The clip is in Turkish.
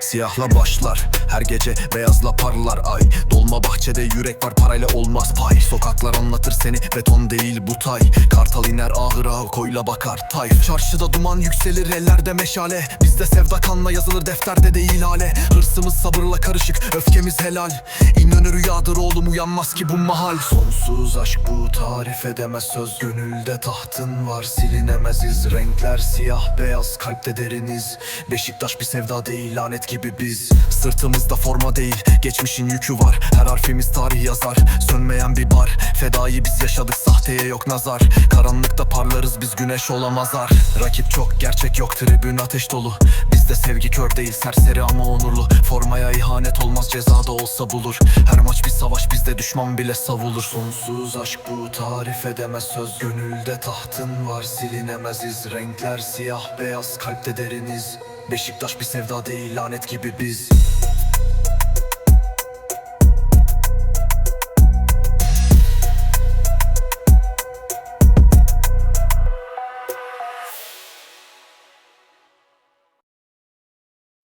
Siyahla başlar. Her gece beyazla parlar. Ay Dolma bak bahçede yürek var parayla olmaz pay. Sokaklar anlatır seni beton değil bu tay. Kartal iner ağır ağır koyla bakar tayf. Çarşıda duman yükselir ellerde meşale. Bizde sevda kanla yazılır defterde değil hale Hırsımız sabırla karışık öfkemiz helal. İnönü rüyadır oğlum uyanmaz ki bu mahal. Sonsuz aşk bu tarif edemez söz Gönülde tahtın var. Silinemez iz Renkler siyah beyaz kalpte deriniz. Beşiktaş bir sevda değil lanet gibi biz. Sırtımızda forma değil geçmişin yükü var. Her harfimiz tarih yazar sönmeyen bir bar. Fedayı biz yaşadık sahteye yok nazar. Karanlıkta parlarız biz güneş olamazar Rakip çok gerçek yok tribün ateş dolu. Bizde sevgi kör değil serseri ama onurlu. Formaya ihanet olmaz cezada olsa bulur. Her maç bir savaş bizde düşman bile savulur. Sonsuz aşk bu tarif edemez söz Gönülde tahtın var. Silinemez iz Renkler siyah beyaz kalpte deriniz. Beşiktaş bir sevda değil lanet gibi biz